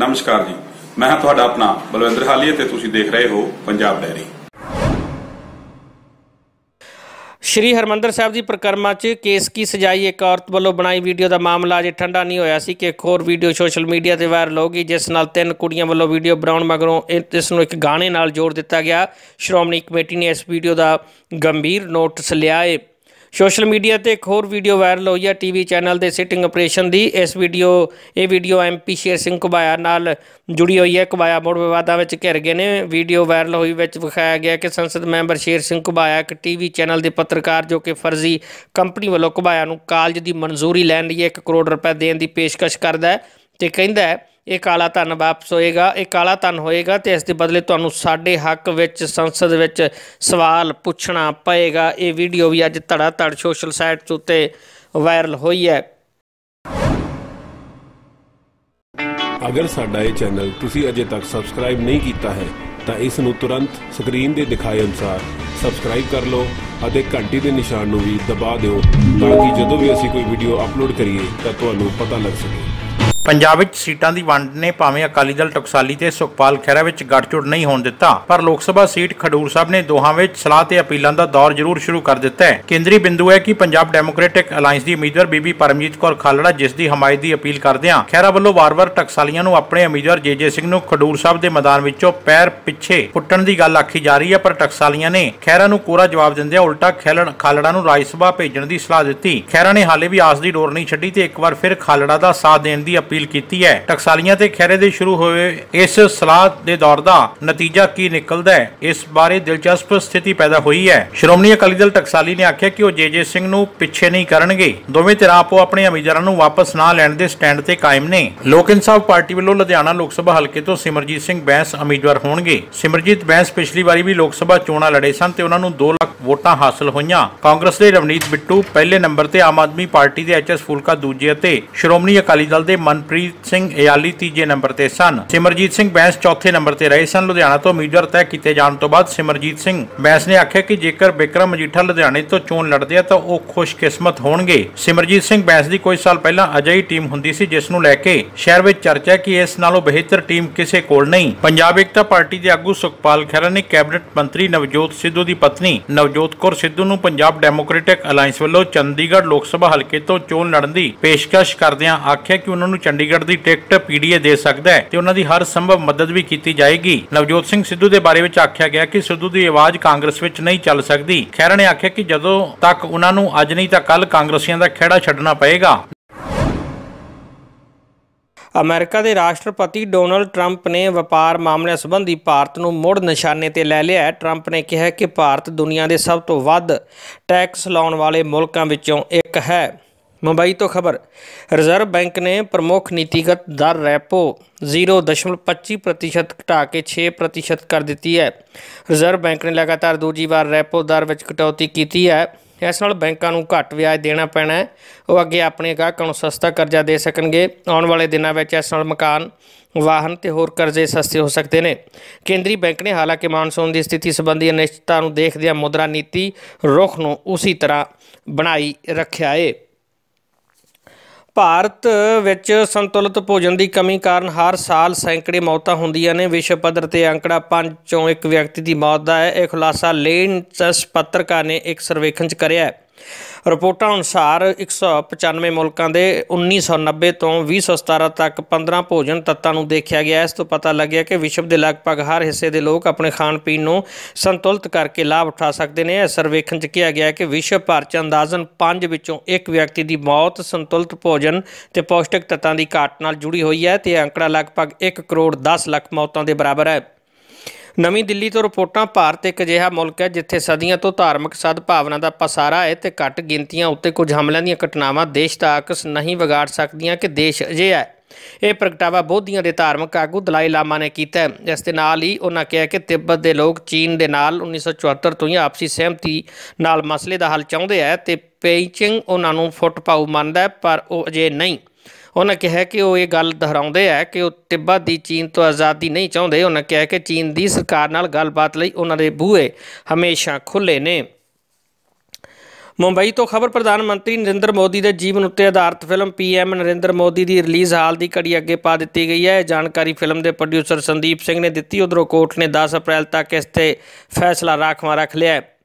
ਨਮਸਕਾਰ ਜੀ। ਮੈਂ ਤੁਹਾਡਾ ਆਪਣਾ ਬਲਵਿੰਦਰ ਹਾਲੀਏ ਤੇ ਤੁਸੀਂ ਦੇਖ ਰਹੇ ਹੋ ਪੰਜਾਬ ਡੈਰੀ। ਸ਼੍ਰੀ ਹਰਮੰਦਰ ਸਾਹਿਬ ਦੀ ਪ੍ਰਕਰਮਾ 'ਚ ਕੇਸ ਕੀ ਸਜਾਈ ਇੱਕ ਔਰਤ ਵੱਲੋਂ ਬਣਾਈ ਵੀਡੀਓ ਦਾ ਮਾਮਲਾ ਅਜੇ ਠੰਡਾ ਨਹੀਂ ਹੋਇਆ ਸੀ ਕਿ ਇੱਕ ਹੋਰ ਵੀਡੀਓ ਸੋਸ਼ਲ ਮੀਡੀਆ ਤੇ ਵਾਇਰਲ ਹੋ ਗਈ, ਜਿਸ ਨਾਲ ਤਿੰਨ ਕੁੜੀਆਂ ਵੱਲੋਂ ਵੀਡੀਓ ਬਣਾਉਣ ਮਗਰੋਂ ਇਸ ਨੂੰ ਇੱਕ ਗਾਣੇ ਨਾਲ ਜੋੜ ਦਿੱਤਾ ਗਿਆ। ਸ਼੍ਰੋਮਣੀ ਕਮੇਟੀ ਨੇ ਇਸ ਵੀਡੀਓ ਦਾ ਗੰਭੀਰ ਨੋਟਿਸ ਲਿਆ ਹੈ ਸੋਸ਼ਲ ਮੀਡੀਆ ਤੇ ਇੱਕ ਹੋਰ ਵੀਡੀਓ ਵਾਇਰਲ ਹੋਈ ਹੈ ਟੀਵੀ ਚੈਨਲ ਦੇ ਸਿਟਿੰਗ ਆਪਰੇਸ਼ਨ ਦੀ। ਇਸ ਵੀਡੀਓ, ਇਹ ਵੀਡੀਓ ਐਮਪੀ ਸ਼ੇਰ ਸਿੰਘ ਕੁਬਾਇਆ ਨਾਲ ਜੁੜੀ ਹੋਈ ਹੈ। ਕੁਬਾਇਆ ਮੋੜ ਵਿਵਾਦਾਂ ਵਿੱਚ ਘਿਰ ਗਏ ਨੇ। ਵੀਡੀਓ ਵਾਇਰਲ ਹੋਈ ਵਿੱਚ ਵਿਖਾਇਆ ਗਿਆ ਕਿ ਸੰਸਦ ਮੈਂਬਰ ਸ਼ੇਰ ਸਿੰਘ ਕੁਬਾਇਆ ਇੱਕ ਟੀਵੀ ਚੈਨਲ ਦੇ ਪੱਤਰਕਾਰ ਜੋ ਕਿ ਫਰਜ਼ੀ ਕੰਪਨੀ ਵੱਲੋਂ ਕੁਬਾਇਆ ਨੂੰ ਕਾਲਜ ਦੀ ਮਨਜ਼ੂਰੀ ਲੈਣ ਲਈ 1 ਕਰੋੜ ਰੁਪਏ ਦੇਣ ਦੀ ਪੇਸ਼ਕਸ਼ ਕਰਦਾ ਹੈ ਤੇ ਕਹਿੰਦਾ ਹੈ ਇਹ ਕਾਲਾ ਧਨ ਵਾਪਸ ਹੋਏਗਾ, ਇਹ ਕਾਲਾ ਧਨ ਹੋਏਗਾ ਤੇ ਇਸ ਦੇ ਬਦਲੇ ਤੁਹਾਨੂੰ ਸਾਡੇ ਹੱਕ ਵਿੱਚ, ਸੰਸਦ ਵਿੱਚ ਸਵਾਲ ਪੁੱਛਣਾ ਪਏਗਾ। ਇਹ ਵੀਡੀਓ ਵੀ ਅੱਜ ਧੜਾ ਧੜ ਸੋਸ਼ਲ ਸਾਈਟਸ ਉੱਤੇ ਵਾਇਰਲ ਹੋਈ ਹੈ। ਅਗਰ ਸਾਡਾ ਇਹ ਚੈਨਲ ਤੁਸੀਂ ਅਜੇ ਤੱਕ ਸਬਸਕ੍ਰਾਈਬ ਨਹੀਂ ਕੀਤਾ ਹੈ, ਤਾਂ ਇਸ ਨੂੰ ਤੁਰੰਤ ਸਕਰੀਨ ਦੇ ਦਿਖਾਏ ਅਨੁਸਾਰ ਸਬਸਕ੍ਰਾਈਬ ਕਰ ਲਓ ਅਤੇ ਘੰਟੀ ਦੇ ਨਿਸ਼ਾਨ ਨੂੰ ਵੀ ਦਬਾ ਦਿਓ ਤਾਂ ਕਿ ਜਦੋਂ ਵੀ ਅਸੀਂ ਕੋਈ ਵੀਡੀਓ ਅਪਲੋਡ ਕਰੀਏ, ਤਾਂ ਤੁਹਾਨੂੰ ਪਤਾ ਲੱਗ ਸਕੇ। ਪੰਜਾਬ ਵਿੱਚ ਸੀਟਾਂ ਦੀ ਵੰਡ ਨੇ ਭਾਵੇਂ ਅਕਾਲੀ ਦਲ ਟਕਸਾਲੀ ਤੇ ਸੁਖਪਾਲ ਖਹਿਰਾ ਵਿੱਚ ਗੱਠਜੋੜ ਨਹੀਂ ਹੋਣ ਦਿੱਤਾ, ਪਰ ਲੋਕ ਸਭਾ ਸੀਟ ਖਡੂਰ ਸਾਹਿਬ ਨੇ ਦੋਹਾਂ ਵਿੱਚ ਸਲਾਹ ਤੇ ਅਪੀਲਾਂ ਦਾ ਦੌਰ ਜ਼ਰੂਰ ਸ਼ੁਰੂ ਕਰ ਦਿੱਤਾ ਹੈ। ਕੇਂਦਰੀ ਬਿੰਦੂ ਹੈ ਕਿ ਪੰਜਾਬ ਡੈਮੋਕ੍ਰੈਟਿਕ ਅਲਾਈਅੰਸ ਦੀ ਉਮੀਦਵਾਰ ਬੀਬੀ ਪਰਮਜੀਤ ਕੌਰ ਖਾਲੜਾ, ਜਿਸ ਦੀ ਹਮਾਇਤ ਦੀ ਅਪੀਲ ਕਰਦਿਆਂ ਖਹਿਰਾ ਵੱਲੋਂ ਵਾਰ-ਵਾਰ ਟਕਸਾਲੀਆਂ ਨੂੰ ਆਪਣੇ ਉਮੀਦਵਾਰ ਜੇਜੇ ਸਿੰਘ ਨੂੰ ਖਡੂਰ ਸਾਹਿਬ ਦੇ ਮੈਦਾਨ ਵਿੱਚੋਂ ਪੈਰ ਪਿੱਛੇ ਪੁੱਟਣ ਦੀ ਗੱਲ ਆਖੀ ਜਾ ਰਹੀ ਹੈ, ਪਰ ਟਕਸਾਲੀਆਂ ਨੇ ਖਹਿਰਾ ਨੂੰ ਕੋਰਾ ਜਵਾਬ ਦਿੰਦਿਆਂ ਉਲਟਾ ਖੇਲਣ ਖਾਲੜਾ ਨੂੰ ਰਾਜ ਸਭਾ ਭੇਜਣ ਦੀ ਸਲਾਹ ਦਿੱਤੀ। ਖਹਿਰਾ ਨੇ ਹਾਲੇ ਵੀ ਆਸ ਦੀ ਡੋਰ ਨਹੀਂ ਛੱਡੀ ਤੇ ਇੱਕ ਵਾਰ ਫਿਰ ਖਾਲੜਾ ਦਾ ਸਾਥ ਦੇਣ ਦੀ ਅਪੀਲ ਕੀਤੀ ਹੈ। ਟਕਸਾਲੀਆਂ ਤੇ ਖਹਿਰੇ ਦੇ ਸ਼ੁਰੂ ਹੋਏ ਇਸ ਸਲਾਹ ਦੇ ਦੌਰ ਦਾ ਨਤੀਜਾ ਕੀ ਨਿਕਲਦਾ ਹੈ? ਇਸ ਬਾਰੇ ਦਿਲਚਸਪ ਸਥਿਤੀ ਪੈਦਾ ਹੋਈ ਹੈ। ਸ਼੍ਰੋਮਣੀ ਅਕਾਲੀ ਦਲ ਟਕਸਾਲੀ ਨੇ ਆਖਿਆ ਕਿ ਉਹ ਜੇਜੇ ਸਿੰਘ ਨੂੰ ਪਿੱਛੇ ਨਹੀਂ ਕਰਨਗੇ। ਦੋਵੇਂ ਧਿਰਾਂ ਆਪੋ ਆਪਣੇ ਉਮੀਦਵਾਰਾਂ ਨੂੰ ਵਾਪਸ ਨਾ ਲੈਣ ਦੇ ਸਟੈਂਡ ਤੇ ਕਾਇਮ ਨੇ। ਲੋਕ ਇਨਸਾਫ ਪਾਰਟੀ ਵੱਲੋਂ ਲੁਧਿਆਣਾ ਲੋਕ ਸਭਾ ਹਲਕੇ ਤੋਂ ਸਿਮਰਜੀਤ ਸਿੰਘ ਬੈਂਸ ਉਮੀਦਵਾਰ ਹੋਣਗੇ। ਸਿਮਰਜੀਤ ਬੈਂਸ ਪਿਛਲੀ ਵਾਰੀ ਵੀ ਲੋਕ ਸਭਾ ਚੋਣਾਂ ਲੜੇ ਸਨ ਤੇ ਉਹਨਾਂ ਨੂੰ 2 ਲੱਖ ਵੋਟਾਂ ਹਾਸਲ ਹੋਈਆਂ। ਕਾਂਗਰਸ ਦੇ ਰਵਨੀਤ ਬਿੱਟੂ ਪਹਿਲੇ ਨੰਬਰ ਤੇ ਆਮ ਆਦਮੀ ਪਾਰਟੀ ਦੇ ਐਚਐਸ ਫੂਲਕਾ ਦੂਜੇ ਅਤੇ ਸ਼੍ਰੋਮਣੀ ਅਕਾਲੀ ਦਲ ਦੇ ਮਨਪ੍ਰੀਤ ਸਿੰਘ ਇਆਲੀ ਤੀਜੇ ਨੰਬਰ ਤੇ ਸਨ। ਸਿਮਰਜੀਤ ਸਿੰਘ ਬੈਂਸ ਚੌਥੇ ਨੰਬਰ ਤੇ ਰਹੇ ਸਨ। ਲੁਧਿਆਣਾ ਤੋਂ ਉਮੀਦਵਾਰ ਤੈਅ ਕੀਤੇ ਜਾਣ ਤੋਂ ਬਾਅਦ ਸਿਮਰਜੀਤ ਸਿੰਘ ਬੈਂਸ ਨੇ ਆਖਿਆ ਕਿ ਜੇਕਰ ਬਿਕਰਮ ਮਜੀਠਾ ਲੁਧਿਆਣੇ ਤੋਂ ਚੋਣ ਲੜਦੇ ਆ ਤਾਂ ਉਹ ਖੁਸ਼ਕਿਸਮਤ ਹੋਣਗੇ। ਸਿਮਰਜੀਤ ਸਿੰਘ ਬੈਂਸ ਦੀ ਕੁਝ ਸਾਲ ਪਹਿਲਾਂ ਅਜਿਹੀ ਟੀਮ ਹੁੰਦੀ ਸੀ ਜਿਸ ਨੂੰ ਲੈ ਕੇ ਸ਼ਹਿਰ ਵਿੱਚ ਚਰਚਾ ਕਿ ਇਸ ਨਾਲੋਂ ਬਿਹਤਰ ਟੀਮ ਕਿਸੇ ਕੋਲ ਨਹੀਂ। ਪੰਜਾਬ ਏਕਤਾ ਪਾਰਟੀ ਦੇ ਆਗੂ ਸੁਖਪਾਲ ਖਹਿਰਾ ਨੇ ਕੈਬਨਿਟ ਮੰਤਰੀ ਨਵਜੋਤ ਸਿੱਧੂ ਦੀ ਪਤਨੀ ਨਵਜੋਤ ਕੌਰ ਸਿੱਧੂ ਨੂੰ ਪੰਜਾਬ ਡੈਮੋਕ੍ਰੈਟਿਕ ਅਲਾਈਅੰਸ ਵੱਲੋਂ ਚੰਡੀਗੜ੍ਹ ਲੋਕ ਸਭਾ ਹਲਕੇ ਤੋਂ ਚੋਣ ਲੜਨ ਦੀ ਪੇਸ਼ਕਸ਼ ਕਰਦਿਆਂ ਆਖਿਆ ਕਿ ਉਹਨਾਂ ਨੂੰ ਚੰਡੀਗੜ੍ਹ ਦੀ ਟਿਕਟ ਪੀਡੀਏ ਦੇ ਸਕਦਾ ਹੈ ਤੇ ਉਹਨਾਂ ਦੀ ਹਰ ਸੰਭਵ ਮਦਦ ਵੀ ਕੀਤੀ ਜਾਏਗੀ। ਨਵਜੋਤ ਸਿੰਘ ਸਿੱਧੂ ਦੇ ਬਾਰੇ ਵਿੱਚ ਆਖਿਆ ਗਿਆ ਕਿ ਸਿੱਧੂ ਦੀ ਆਵਾਜ਼ ਕਾਂਗਰਸ ਵਿੱਚ ਨਹੀਂ ਚੱਲ ਸਕਦੀ। ਖਹਿਰਾ ਨੇ ਆਖਿਆ ਕਿ ਜਦੋਂ ਤੱਕ ਉਹਨਾਂ ਨੂੰ ਅੱਜ ਨਹੀਂ ਤਾਂ ਕੱਲ ਕਾਂਗਰਸੀਆਂ ਦਾ ਖਹਿੜਾ ਛੱਡਣਾ ਪਏਗਾ। ਅਮਰੀਕਾ ਦੇ ਰਾਸ਼ਟਰਪਤੀ ਡੋਨਲਡ ਟਰੰਪ ਨੇ ਵਪਾਰ ਮਾਮਲਿਆਂ ਸੰਬੰਧੀ ਭਾਰਤ ਨੂੰ ਮੁੜ ਨਿਸ਼ਾਨੇ ਤੇ ਲੈ ਲਿਆ ਹੈ। ਟਰੰਪ ਨੇ ਕਿਹਾ ਕਿ ਭਾਰਤ ਦੁਨੀਆ ਦੇ ਸਭ ਤੋਂ ਵੱਧ ਟੈਕਸ ਲਾਉਣ ਵਾਲੇ ਮੁਲਕਾਂ ਵਿੱਚੋਂ ਇੱਕ ਹੈ। ਮੁੰਬਈ ਤੋਂ ਖਬਰ। ਰਿਜ਼ਰਵ ਬੈਂਕ ਨੇ ਪ੍ਰਮੁੱਖ ਨੀਤੀਗਤ ਦਰ ਰੈਪੋ 0.25% ਘਟਾ ਕੇ 6% ਕਰ ਦਿੱਤੀ ਹੈ। ਰਿਜ਼ਰਵ ਬੈਂਕ ਨੇ ਲਗਾਤਾਰ ਦੂਜੀ ਵਾਰ ਰੈਪੋ ਦਰ ਵਿੱਚ ਕਟੌਤੀ ਕੀਤੀ ਹੈ। ਇਸ ਨਾਲ ਬੈਂਕਾਂ ਨੂੰ ਘੱਟ ਵਿਆਜ ਦੇਣਾ ਪੈਣਾ ਹੈ। ਉਹ ਅੱਗੇ ਆਪਣੇ ਗਾਹਕਾਂ ਨੂੰ ਸਸਤਾ ਕਰਜ਼ਾ ਦੇ ਸਕਣਗੇ। ਆਉਣ ਵਾਲੇ ਦਿਨਾਂ ਵਿੱਚ ਇਸ ਨਾਲ ਮਕਾਨ, ਵਾਹਨ ਤੇ ਹੋਰ ਕਰਜ਼ੇ ਸਸਤੇ ਹੋ ਸਕਦੇ ਨੇ। ਕੇਂਦਰੀ ਬੈਂਕ ਨੇ ਹਾਲਾਂਕਿ ਮਾਨਸੂਨ ਦੀ ਸਥਿਤੀ ਸੰਬੰਧੀ ਅਨਿਸ਼ਚਿਤਤਾ ਨੂੰ ਦੇਖਦਿਆਂ ਮੁਦਰਾ ਨੀਤੀ ਰੁਖ ਨੂੰ ਉਸੇ ਤਰ੍ਹਾਂ ਬਣਾਈ ਰੱਖਿਆ ਏ। ਭਾਰਤ ਵਿੱਚ ਸੰਤੁਲਿਤ ਭੋਜਨ ਦੀ ਕਮੀ ਕਾਰਨ ਹਰ ਸਾਲ ਸੈਂਕੜੇ ਮੌਤਾਂ ਹੁੰਦੀਆਂ ਨੇ। ਵਿਸ਼ਵ ਪੱਧਰ ਤੇ ਅੰਕੜਾ 5 ਚੋਂ ਇੱਕ ਵਿਅਕਤੀ ਦੀ ਮੌਤ ਦਾ ਹੈ ਇਹ ਖੁਲਾਸਾ। ਲੇਨਸਸ ਪੱਤਰਕਾਰ ਨੇ ਇੱਕ ਸਰਵੇਖਣ 'ਚ ਕਰਿਆ ਹੈ। ਰਿਪੋਰਟਾਂ ਅਨੁਸਾਰ 195 ਮੁਲਕਾਂ ਦੇ 1990 ਤੋਂ 2017 ਤੱਕ 15 ਭੋਜਨ ਤੱਤਾਂ ਨੂੰ ਦੇਖਿਆ ਗਿਆ। ਇਸ ਤੋਂ ਪਤਾ ਲੱਗਿਆ ਕਿ ਵਿਸ਼ਵ ਦੇ ਲਗਭਗ ਹਰ ਹਿੱਸੇ ਦੇ ਲੋਕ ਆਪਣੇ ਖਾਣ ਪੀਣ ਨੂੰ ਸੰਤੁਲਿਤ ਕਰਕੇ ਲਾਭ ਉਠਾ ਸਕਦੇ ਨੇ। ਇਸ ਸਰਵੇਖਣ 'ਚ ਕਿਹਾ ਗਿਆ ਕਿ ਵਿਸ਼ਵ ਭਰ 'ਚ ਅੰਦਾਜ਼ਨ 5 ਵਿੱਚੋਂ ਇੱਕ ਵਿਅਕਤੀ ਦੀ ਮੌਤ ਸੰਤੁਲਿਤ ਭੋਜਨ ਤੇ ਪੌਸ਼ਟਿਕ ਤੱਤਾਂ ਦੀ ਘਾਟ ਨਾਲ ਜੁੜੀ ਹੋਈ ਹੈ ਤੇ ਇਹ ਅੰਕੜਾ ਲਗਭਗ 1 ਕਰੋੜ 10 ਲੱਖ ਮੌਤਾਂ ਦੇ ਬਰਾਬਰ ਹੈ। ਨਵੀਂ ਦਿੱਲੀ ਤੋਂ ਰਿਪੋਰਟਾਂ ਭਾਰਤ ਇੱਕ ਅਜਿਹਾ ਮੁਲਕ ਹੈ ਜਿੱਥੇ ਸਦੀਆਂ ਤੋਂ ਧਾਰਮਿਕ ਸਦਭਾਵਨਾ ਦਾ ਪਸਾਰਾ ਹੈ ਤੇ ਘੱਟ ਗਿਣਤੀਆਂ ਉੱਤੇ ਕੁਝ ਹਮਲਿਆਂ ਦੀਆਂ ਘਟਨਾਵਾਂ ਦੇਸ਼ ਦਾ ਆਕਸ ਨਹੀਂ ਵਿਗਾੜ ਸਕਦੀਆਂ ਕਿ ਦੇਸ਼ ਅਜਿਹਾ ਹੈ। ਇਹ ਪ੍ਰਗਟਾਵਾ ਬੋਧੀਆਂ ਦੇ ਧਾਰਮਿਕ ਆਗੂ ਦਲਾਈ ਲਾਮਾ ਨੇ ਕੀਤਾ ਇਸ ਦੇ ਨਾਲ ਹੀ ਉਹਨਾਂ ਕਿਹਾ ਕਿ ਤਿੱਬਤ ਦੇ ਲੋਕ ਚੀਨ ਦੇ ਨਾਲ 1974 ਤੋਂ ਹੀ ਆਪਸੀ ਸਹਿਮਤੀ ਨਾਲ ਮਸਲੇ ਦਾ ਹੱਲ ਚਾਹੁੰਦੇ ਆ ਤੇ ਪੇਈਚਿੰਗ ਉਹਨਾਂ ਨੂੰ ਫੁੱਟ ਪਾਉ ਮੰਨਦਾ ਪਰ ਉਹ ਅਜੇ ਨਹੀਂ। ਉਹਨਾਂ ਕਿਹਾ ਕਿ ਉਹ ਇਹ ਗੱਲ ਦੁਹਰਾਉਂਦੇ ਆ ਕਿ ਉਹ ਤਿੱਬਤ ਦੀ ਚੀਨ ਤੋਂ ਆਜ਼ਾਦੀ ਨਹੀਂ ਚਾਹੁੰਦੇ। ਉਹਨਾਂ ਕਿਹਾ ਕਿ ਚੀਨ ਦੀ ਸਰਕਾਰ ਨਾਲ ਗੱਲਬਾਤ ਲਈ ਉਹਨਾਂ ਦੇ ਬੂਹੇ ਹਮੇਸ਼ਾ ਖੁੱਲੇ ਨੇ। ਮੁੰਬਈ ਤੋਂ ਖਬਰ, ਪ੍ਰਧਾਨ ਮੰਤਰੀ ਨਰਿੰਦਰ ਮੋਦੀ ਦੇ ਜੀਵਨ ਉੱਤੇ ਆਧਾਰਿਤ ਫਿਲਮ ਪੀਐਮ ਨਰਿੰਦਰ ਮੋਦੀ ਦੀ ਰਿਲੀਜ਼ ਹਾਲ ਦੀ ਘੜੀ ਅੱਗੇ ਪਾ ਦਿੱਤੀ ਗਈ ਹੈ। ਇਹ ਜਾਣਕਾਰੀ ਫਿਲਮ ਦੇ ਪ੍ਰੋਡਿਊਸਰ ਸੰਦੀਪ ਸਿੰਘ ਨੇ ਦਿੱਤੀ। ਉਧਰੋਂ ਕੋਰਟ ਨੇ 10 ਅਪ੍ਰੈਲ ਤੱਕ ਇਸ ਤੇ ਫੈਸਲਾ ਰਾਖਵਾਂ ਰੱਖ ਲਿਆ ਹੈ।